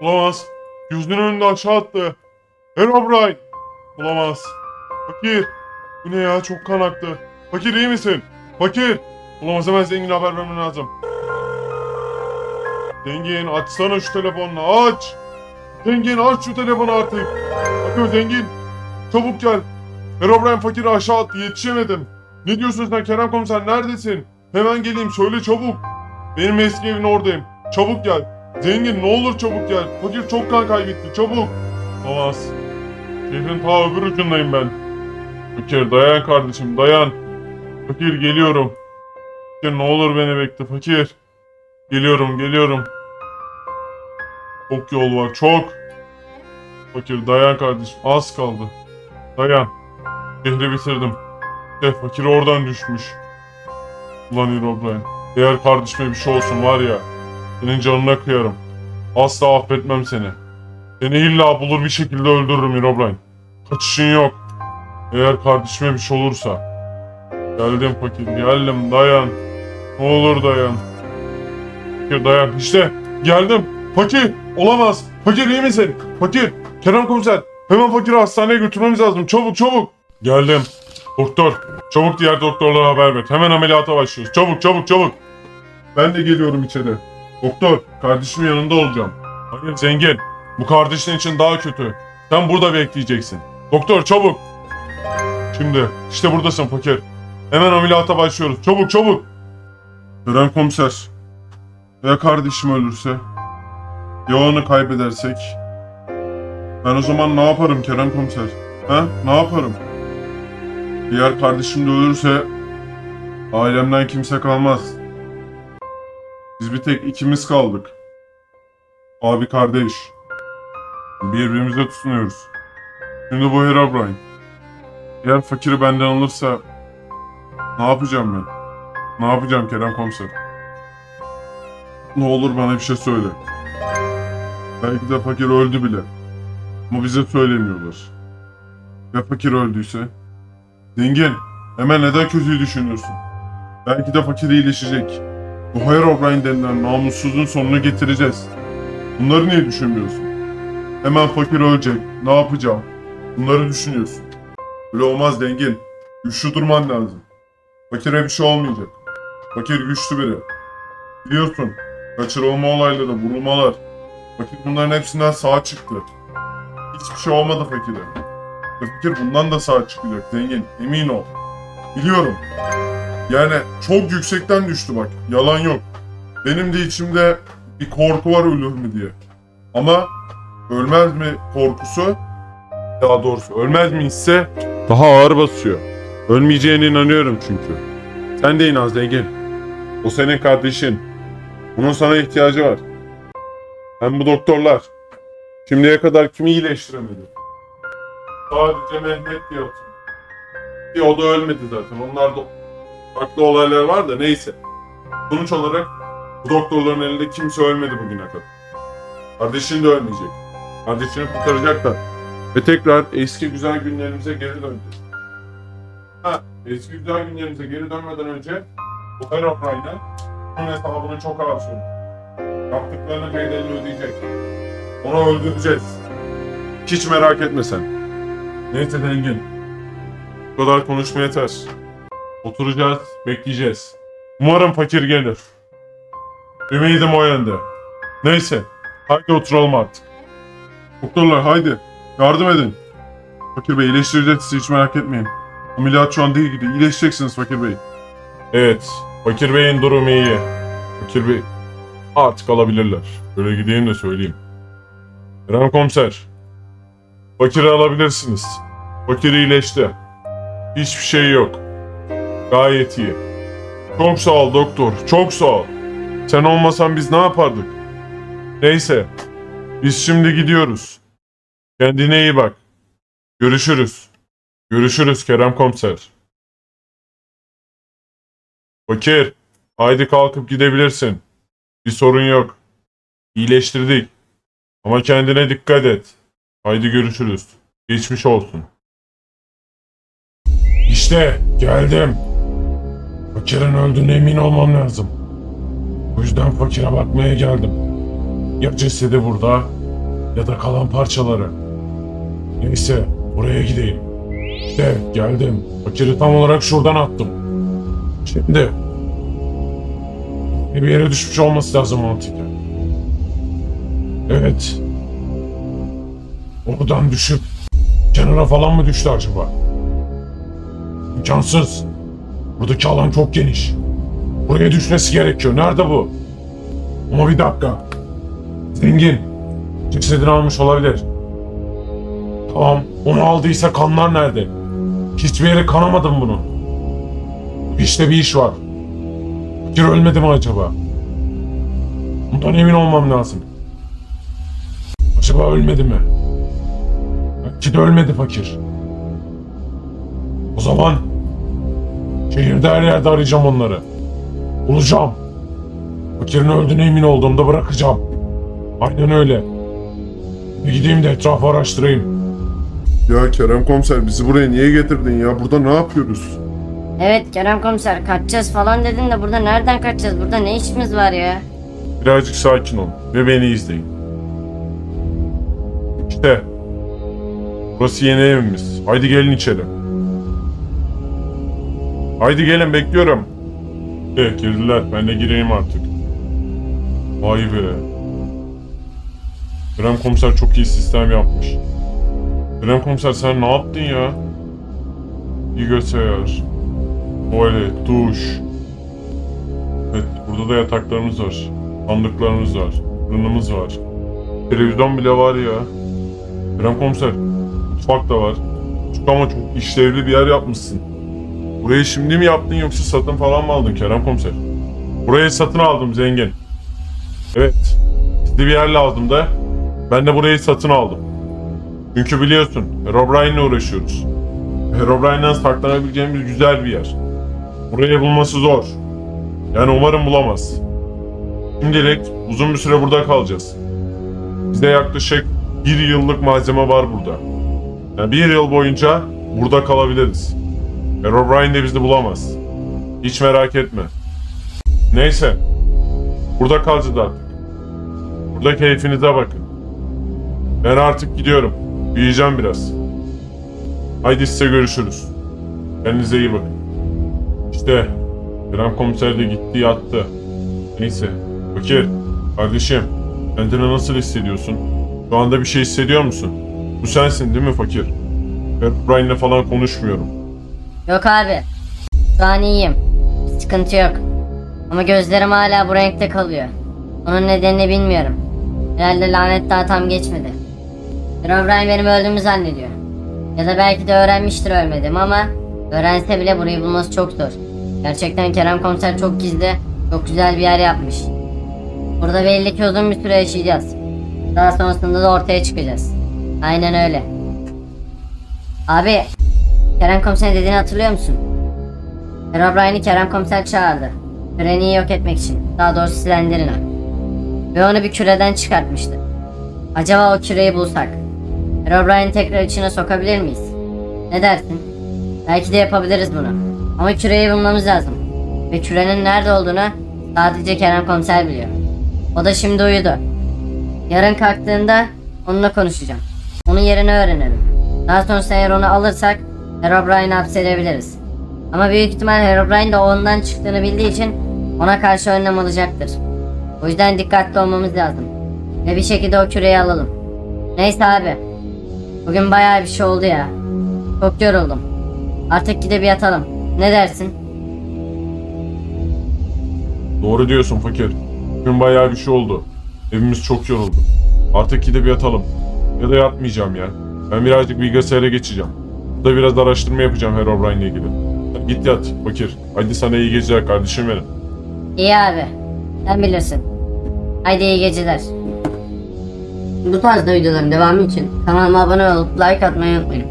Olamaz. Gözünün önünde aşağı attı. Herobrine. Olamaz. Fakir. Bu ne ya çok kan aktı. Fakir iyi misin? Fakir. Olamaz hemen zengin haber vermem lazım. Zengin açsana şu telefonunu aç. Zengin aç şu telefonu artık. Bakın zengin. Çabuk gel. Herobrine fakiri aşağı attı yetişemedim. Ne diyorsun sen Kerem komiser neredesin? Hemen geleyim söyle çabuk. Benim eski evin oradayım. Çabuk gel. Zengin ne olur çabuk gel. Fakir çok kan kaybetti çabuk. Olmaz. Şehrin ta öbür ucundayım ben. Fakir dayan kardeşim dayan. Fakir geliyorum. Fakir ne olur beni bekle fakir. Geliyorum geliyorum. Çok yol var çok. Fakir dayan kardeşim az kaldı. Dayan. Şehri bitirdim. Eh fakir oradan düşmüş. Ulan Herobrine. Eğer kardeşime bir şey olsun var ya. Senin canına kıyarım. Asla affetmem seni. Seni illa bulur bir şekilde öldürürüm Herobrine. Kaçışın yok. Eğer kardeşime bir şey olursa. Geldim fakir geldim dayan. Ne olur dayan. Fakir dayan işte geldim. Fakir olamaz. Fakir iyi misin? Fakir. Kerem komiser. Hemen fakiri hastaneye götürmemiz lazım. Çabuk çabuk. Geldim. Doktor. Çabuk diğer doktorlara haber ver. Hemen ameliyata başlıyoruz. Çabuk çabuk çabuk. Ben de geliyorum içeri. Doktor, kardeşimin yanında olacağım. Hayır zengin. Bu kardeşin için daha kötü. Sen burada bekleyeceksin. Doktor çabuk. Şimdi işte buradasın fakir. Hemen ameliyata başlıyoruz. Çabuk çabuk. Kerem komiser. Ya kardeşim ölürse? Ya onu kaybedersek? Ben o zaman ne yaparım Kerem komiser? Ha? Ne yaparım? Diğer kardeşim de ölürse ailemden kimse kalmaz. Biz bir tek ikimiz kaldık. Abi kardeş. Birbirimize tutunuyoruz. Şimdi bu Herobrine. Eğer fakiri benden alırsa ne yapacağım ben? Ne yapacağım Kerem komiser? Ne olur bana bir şey söyle. Belki de fakir öldü bile. Ama bize söylemiyorlar. Ya fakir öldüyse? Zengin, hemen neden kötüyü düşünüyorsun? Belki de fakir iyileşecek. Bu Herobrine denilen namussuzun sonunu getireceğiz. Bunları niye düşünmüyorsun? Hemen fakir ölecek. Ne yapacağım? Bunları düşünüyorsun. Böyle olmaz dengin. Güçlü durman lazım. Fakire bir şey olmayacak. Fakir güçlü biri. Biliyorsun. Kaçırılma olayları, vurulmalar. Fakir bunların hepsinden sağ çıktı. Hiçbir şey olmadı fakire. Fakir bundan da sağ çıkacak zengin. Emin ol. Biliyorum. Yani çok yüksekten düştü bak. Yalan yok. Benim de içimde bir korku var ölür mü diye. Ama ölmez mi korkusu? Daha doğrusu ölmez mi hisse daha ağır basıyor. Ölmeyeceğine inanıyorum çünkü. Sen de inan zengin. O senin kardeşin. Bunun sana ihtiyacı var. Hem bu doktorlar. Şimdiye kadar kimi iyileştiremedi? Sadece Mehmet diye hatırlıyorum. Ki o da ölmedi zaten. Onlar da farklı olaylar var da neyse. Sonuç olarak bu doktorların elinde kimse ölmedi bugüne kadar. Kardeşin de ölmeyecek. Kardeşini kurtaracaklar. Ve tekrar eski güzel günlerimize geri döneceğiz. Ha, eski güzel günlerimize geri dönmeden önce bu Herobrine'e bunun hesabını çok ağır sorun. Yaptıklarını bedelini ödeyecek. Onu öldüreceğiz. Hiç merak etme sen. Neyse Dengin. Bu kadar konuşma yeter. Oturacağız, bekleyeceğiz. Umarım fakir gelir. Ümidim o yönde. Neyse, haydi oturalım artık. Doktorlar haydi, yardım edin. Fakir Bey iyileştireceğiz sizi hiç merak etmeyin. Ameliyat şu an değil gibi, iyileşeceksiniz Fakir Bey. Evet, Fakir Bey'in durumu iyi. Fakir Bey artık alabilirler. Böyle gideyim de söyleyeyim. Kerem Komiser, Fakir'i alabilirsiniz. Fakir iyileşti. Hiçbir şey yok. Gayet iyi. Çok sağ ol doktor. Çok sağ ol. Sen olmasan biz ne yapardık? Neyse. Biz şimdi gidiyoruz. Kendine iyi bak. Görüşürüz. Görüşürüz Kerem Komiser. Fakir. Haydi kalkıp gidebilirsin. Bir sorun yok. İyileştirdik. Ama kendine dikkat et. Haydi görüşürüz. Geçmiş olsun. İşte geldim. Fakirin öldüğüne emin olmam lazım. O yüzden fakire bakmaya geldim. Ya cesedi burada ya da kalan parçaları. Neyse buraya gideyim. İşte geldim. Fakiri tam olarak şuradan attım. Şimdi bir yere düşmüş olması lazım mantıken. Evet. Oradan düşüp kenara falan mı düştü acaba? İmkansız. Buradaki alan çok geniş. Buraya düşmesi gerekiyor. Nerede bu? Ama bir dakika. Zengin. Cesedini almış olabilir. Tamam. Onu aldıysa kanlar nerede? Hiçbir yere kanamadım bunu. İşte bir iş var. Fakir ölmedi mi acaba? Bundan emin olmam lazım. Acaba ölmedi mi? Belki de ölmedi fakir. O zaman şehirde her yerde arayacağım onları. Bulacağım. Fakirin öldüğüne emin olduğumda bırakacağım. Aynen öyle. Bir gideyim de etrafı araştırayım. Ya Kerem komiser bizi buraya niye getirdin ya? Burada ne yapıyoruz? Evet Kerem komiser kaçacağız falan dedin de burada nereden kaçacağız? Burada ne işimiz var ya? Birazcık sakin olun ve beni izleyin. İşte. Burası yeni evimiz. Haydi gelin içeri. Haydi gelin bekliyorum. Eh girdiler. Ben de gireyim artık. Vay be. Kerem komiser çok iyi sistem yapmış. Kerem komiser sen ne yaptın ya? Bilgisayar. Tuvalet, duş. Evet, burada da yataklarımız var. Sandıklarımız var. Fırınımız var. Televizyon bile var ya. Kerem komiser, mutfak da var. Çok ama çok işlevli bir yer yapmışsın. Burayı şimdi mi yaptın yoksa satın falan mı aldın Kerem komiser? Burayı satın aldım zengin. Evet. Size bir yer lazım da. Ben de burayı satın aldım. Çünkü biliyorsun Herobrine'le uğraşıyoruz. Herobrine'den saklanabileceğimiz güzel bir yer. Burayı bulması zor. Yani umarım bulamaz. Şimdilik uzun bir süre burada kalacağız. Bize yaklaşık bir yıllık malzeme var burada. Yani bir yıl boyunca burada kalabiliriz. Herobrine de bizi bulamaz. Hiç merak etme. Neyse. Burada kalacağız artık. Burada keyfinize bakın. Ben artık gidiyorum. Uyuyacağım biraz. Haydi size görüşürüz. Kendinize iyi bakın. İşte Kerem komiser de gitti yattı. Neyse. Fakir, kardeşim. Kendini nasıl hissediyorsun? Şu anda bir şey hissediyor musun? Bu sensin değil mi fakir? Brian'le falan konuşmuyorum. Yok abi. Şu an iyiyim. Bir sıkıntı yok. Ama gözlerim hala bu renkte kalıyor. Onun nedenini bilmiyorum. Herhalde lanet daha tam geçmedi. Herobrine benim öldüğümü zannediyor. Ya da belki de öğrenmiştir ölmedim ama öğrense bile burayı bulması çok zor. Gerçekten Kerem Komiser çok gizli, çok güzel bir yer yapmış. Burada belli ki uzun bir süre yaşayacağız. Daha sonrasında da ortaya çıkacağız. Aynen öyle. Abi, Kerem Komiser dediğini hatırlıyor musun? Herobrine'i Kerem Komiser çağırdı. Freni'yi yok etmek için. Daha doğrusu Slender'ine. Ve onu bir küreden çıkartmıştı. Acaba o küreyi bulsak? Herobrine'i tekrar içine sokabilir miyiz? Ne dersin? Belki de yapabiliriz bunu. Ama küreyi bulmamız lazım. Ve kürenin nerede olduğunu sadece Kerem Komiser biliyor. O da şimdi uyudu. Yarın kalktığında onunla konuşacağım. Onun yerini öğrenelim. Daha sonra eğer onu alırsak Herobrine'i hapsedebiliriz. Ama büyük ihtimal Herobrine de ondan çıktığını bildiği için ona karşı önlem alacaktır. O yüzden dikkatli olmamız lazım. Ve bir şekilde o küreyi alalım. Neyse abi. Bugün bayağı bir şey oldu ya. Çok yoruldum. Artık gidip yatalım. Ne dersin? Doğru diyorsun fakir. Bugün bayağı bir şey oldu. Evimiz çok yoruldu. Artık gidip yatalım. Ya da yatmayacağım ya. Ben birazcık bilgisayara geçeceğim. Burada biraz araştırma yapacağım Herobrine ile ilgili. Git yat fakir. Hadi sana iyi geceler kardeşim benim. İyi abi. Sen bilirsin. Haydi iyi geceler. Bu tarzda videoların devamı için kanalıma abone olup like atmayı unutmayın.